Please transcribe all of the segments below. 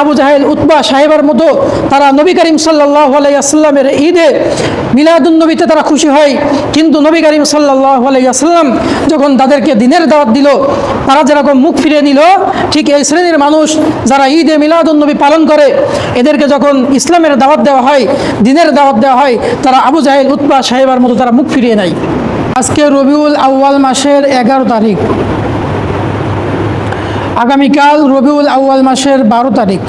আবু জাহেল উতবা সাহেবের মতো তারা নবী করিম সাল্লাহ আলাইসাল্লামের ঈদে মিলাদুন্নবীতে তারা খুশি হয়। কিন্তু নবী করিম সাল্লাহ আলাইসাল্লাম যখন তাদেরকে দিনের দাওয়াত দিল, তারা যেরকম মুখ ফিরিয়ে নিল, ঠিক এই শ্রেণির মানুষ যারা ঈদে মিলাদুন্নবী পালন করে, এদেরকে যখন ইসলামের দাওয়াত দেওয়া হয়, দিনের দাওয়াত দেওয়া হয়, তারা আবু জাহেল উতবা সাহেবের মতো তারা মুখ ফিরিয়ে নেয়। আজকে রবিউল আউয়াল মাসের এগারো তারিখ। আগামীকাল রবিউল আউয়াল মাসের বারো তারিখ।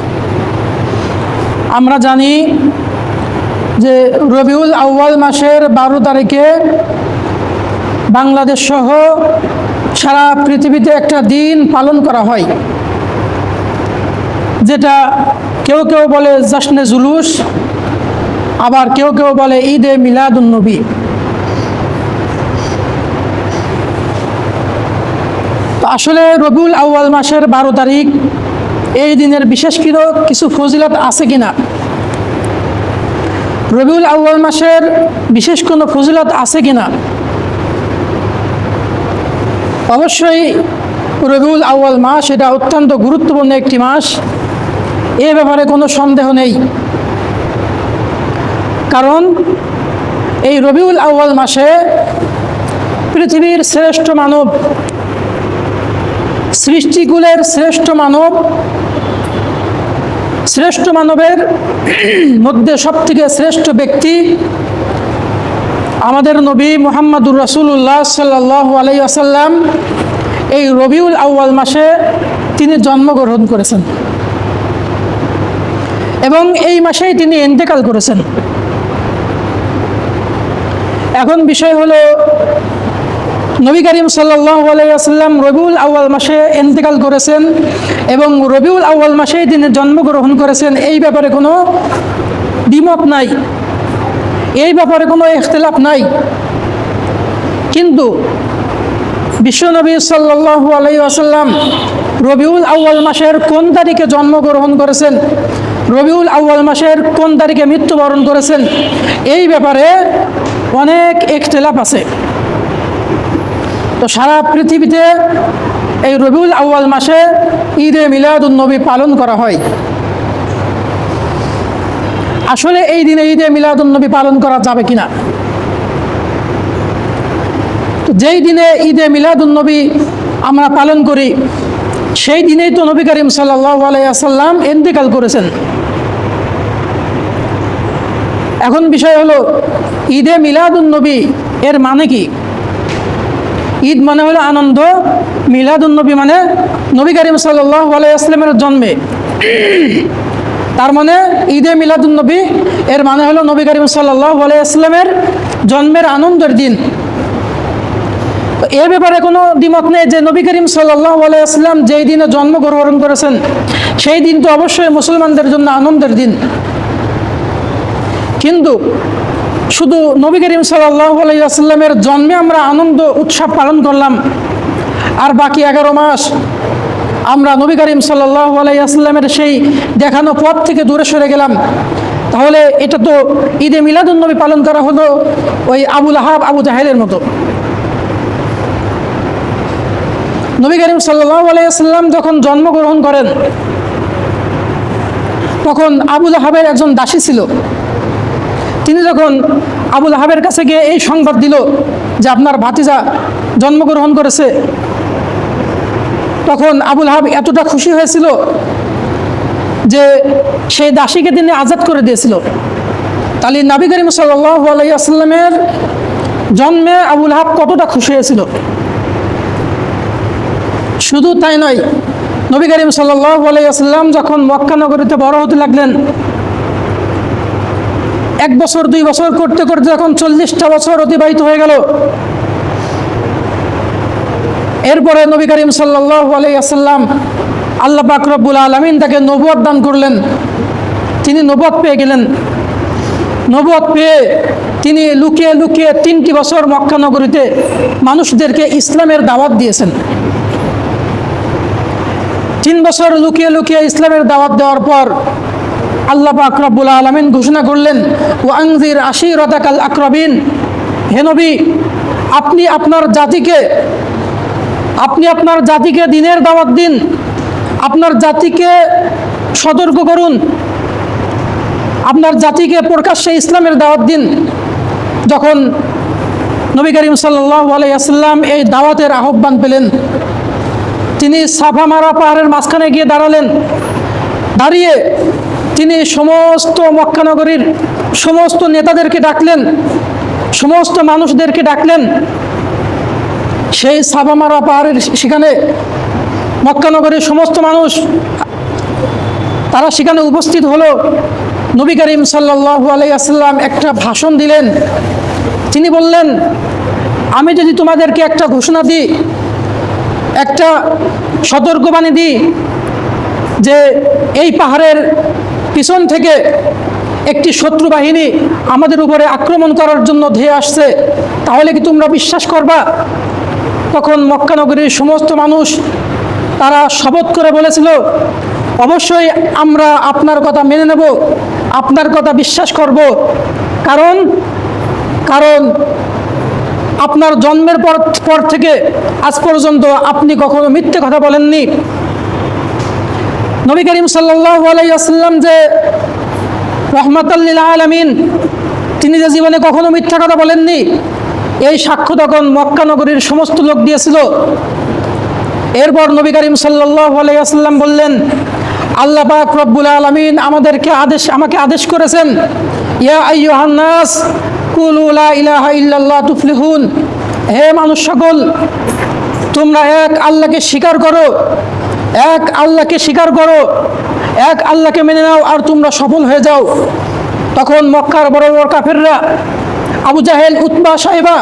আমরা জানি যে রবিউল আউয়াল মাসের বারো তারিখে বাংলাদেশ সহ সারা পৃথিবীতে একটা দিন পালন করা হয়, যেটা কেউ কেউ বলে জাসনে জুলুস, আবার কেউ কেউ বলে ঈদে মিলাদুন্নবী আসলে রবিউল আউয়াল মাসের বারো তারিখ, এই দিনের বিশেষ কিছু কিছু ফজিলত আছে কিনা? রবিউল আউয়াল মাসের বিশেষ কোনো ফজিলত আছে কিনা? অবশ্যই রবিউল আউয়াল মাস এটা অত্যন্ত গুরুত্বপূর্ণ একটি মাস। এ ব্যাপারে কোনো সন্দেহ নেই। কারণ এই রবিউল আউয়াল মাসে পৃথিবীর শ্রেষ্ঠ মানব সৃষ্টিকুলের শ্রেষ্ঠ মানব, শ্রেষ্ঠ মানবের মধ্যে সবথেকে শ্রেষ্ঠ ব্যক্তি আমাদের নবী মোহাম্মদুর রসুল্লাহ সাল্লাহ আলাই আসাল্লাম এই রবিউল আউয়াল মাসে তিনি জন্মগ্রহণ করেছেন। এবং এই মাসেই তিনি ইন্তেকাল করেছেন। এখন বিষয় হলো নবী করিম আলাইসাল্লাম রবিউল আউয়াল মাসে ইন্তেকাল করেছেন এবং রবিউল আউয়াল মাসেই তিনি জন্মগ্রহণ করেছেন, এই ব্যাপারে কোনো দ্বিমত নাই। এই ব্যাপারে কোনো ইখতলাফ নাই। কিন্তু বিশ্বনবী সাল্লাহ আলাই আসাল্লাম রবিউল আউয়াল মাসের কোন তারিখে জন্মগ্রহণ করেছেন, রবিউল আউয়াল মাসের কোন তারিখে মৃত্যুবরণ করেছেন, এই ব্যাপারে অনেক ইখতলাফ আছে। তো সারা পৃথিবীতে এই রবিউল আউয়াল মাসে ঈদে মিলাদুল নবী পালন করা হয়। আসলে এই দিনে ঈদে মিলাদুল নবী পালন করা যাবে কিনা? তো যেই দিনে ঈদে মিলাদুল নবী আমরা পালন করি, সেই দিনেই তো নবী করিম সাল্লাহ আলাইসাল্লাম ইন্তেকাল করেছেন। এখন বিষয় হলো, ঈদে মিলাদুল নবী এর মানে কি? ঈদ মানে হলো আনন্দ মিলাদুন্নবী মানে নবী করিম সাল্লাহ জন্মে। তার মানে ঈদে মিলাদুন্নবী এর মানে হলো নবী করিম সাল্লাহ জন্মের আনন্দের দিন। এ ব্যাপারে কোনো দ্বিমত নেই যে নবী করিম সাল্লাহ যেই দিনে জন্মগ্রহণ করেছেন, সেই দিন তো অবশ্যই মুসলমানদের জন্য আনন্দের দিন। কিন্তু শুধু নবী করিম সাল্লাহ জন্মে আমরা আনন্দ, উৎসব পালন করলাম। আর বাকি এগারো মাস আমরা নবী করিম সাল্লাহ আলাইসাল্লামের সেই দেখানো পথ থেকে দূরে সরে গেলাম। তাহলে এটা তো ঈদে মিলাদুন্নবী পালন করা হলো ওই আবুল আহাব আবু জাহেলের মতো। নবী করিম সাল্লাহ আলাইসাল্লাম যখন জন্মগ্রহণ করেন, তখন আবুল আহাবের একজন দাসী ছিল। তিনি যখন আবুল আহাবের কাছে গিয়ে এই সংবাদ দিল যে আপনার ভাতিজা জন্মগ্রহণ করেছে, তখন আবুল আহাব এতটা খুশি হয়েছিল যে সেই দাসীকে তিনি আজাদ করে দিয়েছিল। তাহলে নাবি করিম সাল্লাহ আলাইসাল্লামের জন্মে আবুল আহাব কতটা খুশি হয়েছিল? শুধু তাই নয়, নবী করিম সাল্লাহ আলাইসাল্লাম যখন মক্কা নগরীতে বড় হতে লাগলেন এক বছর, দুই বছর করতে করতে যখন চল্লিশটা বছর অতিবাহিত হয়ে গেল। এরপরে নবী করিম আলাইসাল্লাম আল্লাহ পাক রব্বুল আলমিন তাকে নবুয়াদ দান করলেন। তিনি নবুয়াদ পেয়ে গেলেন। নবুয়াদ পেয়ে তিনি লুকিয়ে লুকিয়ে তিনটি বছর মক্কা নগরীতে মানুষদেরকে ইসলামের দাওয়াত দিয়েছেন। তিন বছর লুকিয়ে লুকিয়ে ইসলামের দাওয়াত দেওয়ার পর আল্লাহ পাক রব্বুল আলমিন ঘোষণা করলেন ও আংজির আশির রতাকাল আক্রবিন। হে নবী, আপনি আপনার জাতিকে, আপনি আপনার জাতিকে দিনের দাওয়াত দিন, আপনার জাতিকে সতর্ক করুন, আপনার জাতিকে প্রকাশ্যে ইসলামের দাওয়াত দিন। যখন নবী করিম সাল্লাহ আলাইসাল্লাম এই দাওয়াতের আহ্বান পেলেন, তিনি সাফা মারা পাহাড়ের মাঝখানে গিয়ে দাঁড়ালেন। দাঁড়িয়ে তিনি সমস্ত মক্কানগরীর সমস্ত নেতাদেরকে ডাকলেন, সমস্ত মানুষদেরকে ডাকলেন। সেই সাবামারা পাহাড়ের সেখানে মক্কানগরীর সমস্ত মানুষ, তারা সেখানে উপস্থিত হলো। নবী করিম সাল্লাহ আলাইসাল্লাম একটা ভাষণ দিলেন। তিনি বললেন, আমি যদি তোমাদেরকে একটা ঘোষণা দিই, একটা সতর্কবাণী দিই যে এই পাহাড়ের পিছন থেকে একটি শত্রু বাহিনী আমাদের উপরে আক্রমণ করার জন্য ধেয়ে আসছে, তাহলে কি তোমরা বিশ্বাস করবা? তখন মক্কানগরীর সমস্ত মানুষ তারা শপথ করে বলেছিল, অবশ্যই আমরা আপনার কথা মেনে নেব, আপনার কথা বিশ্বাস করব। কারণ কারণ আপনার জন্মের পর পর থেকে আজ পর্যন্ত আপনি কখনো মিথ্যে কথা বলেননি। নবী করিম সাল্লাহ যে রহমতাল্লিল আলমিন, তিনি যে জীবনে কখনো মিথ্যা কথা বলেননি, এই সাক্ষ্য তখন মক্কানগরীর সমস্ত লোক দিয়েছিল। এরপর নবী করিম সাল্লাহ আলাইসাল্লাম বললেন, আল্লাহ পাক রব্বুল আলমিন আমাদেরকে আদেশ, আমাকে আদেশ করেছেন, ইয়া হে মানুষ সকল, তোমরা এক আল্লাহকে স্বীকার করো এক আল্লাহকে স্বীকার করো, এক আল্লাহকে মেনে নাও আর তোমরা সফল হয়ে যাও। তখন মক্কার বড় বড় কাফেররা, আবু জাহেল, উতবা সাহেবা,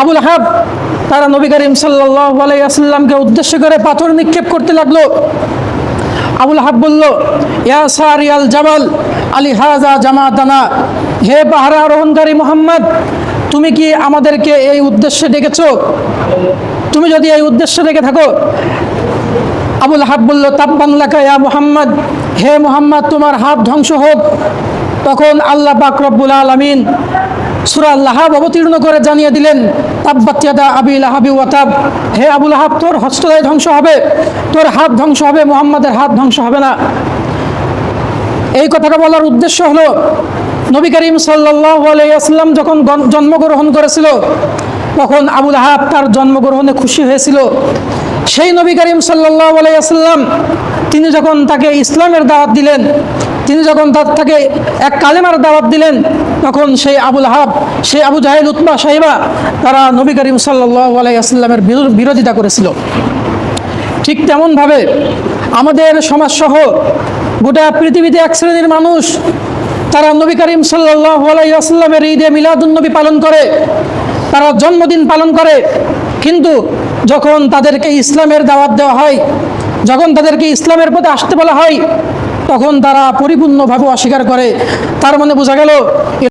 আবুল হাব, তারা নবী করিম সাল্লাহ আলাইসাল্লামকে উদ্দেশ্য করে পাথর নিক্ষেপ করতে লাগল। আবুল হাব বলল, ইয়া সার ইয়াল জামাল, আলী হাজা জামা দানা হে পাহারা রোহনকারী মোহাম্মদ, তুমি কি আমাদেরকে এই উদ্দেশ্যে ডেকেছ? তুমি যদি এই উদ্দেশ্যে ডেকে থাকো আবুল হাব বলল তাব্বাংলাকা ইয়া মুহাম্মদ। হে মুহাম্মদ, তোমার হাত ধ্বংস হোক। তখন আল্লাহ পাক রব্বুল আলমিন সুরা লাহাব অবতীর্ণ করে জানিয়ে দিলেন তাব্বাতিয়াদা আবি লাহাবি ওয়াতাব হে আবুল হাব, তোর হস্তদয় ধ্বংস হবে। তোর হাত ধ্বংস হবে, মোহাম্মদের হাত ধ্বংস হবে না। এই কথাটা বলার উদ্দেশ্য হলো, নবী করিম সাল্লাহ আলাইসাল্লাম যখন জন্মগ্রহণ করেছিল, তখন আবুল আহাব তার জন্মগ্রহণে খুশি হয়েছিল। সেই নবী করিম সাল্লাহ তিনি যখন তাকে ইসলামের দাওয়াত দিলেন, তিনি যখন তার- তাকে এক কালেমার দাওয়াত দিলেন, তখন সেই আবুল আহাব সেই আবু জাহেদ উতবা সাহেবা, তারা নবী করিম সাল্লাহ আলাইসাল্লামের বিরো- বিরোধিতা করেছিল। ঠিক তেমনভাবে আমাদের সমাজসহ গোটা পৃথিবীতে এক শ্রেণির মানুষ, তারা নবী করিম সাল্লাহ আলাইসাল্লামের ঈদে মিলাদুন্নবী পালন করে, তারা জন্মদিন পালন করে কিন্তু যখন তাদেরকে ইসলামের দাওয়াত দেওয়া হয়, যখন তাদেরকে ইসলামের পথে আসতে বলা হয়, তখন তারা পরিপূর্ণভাবে অস্বীকার করে। তার মানে বোঝা গেল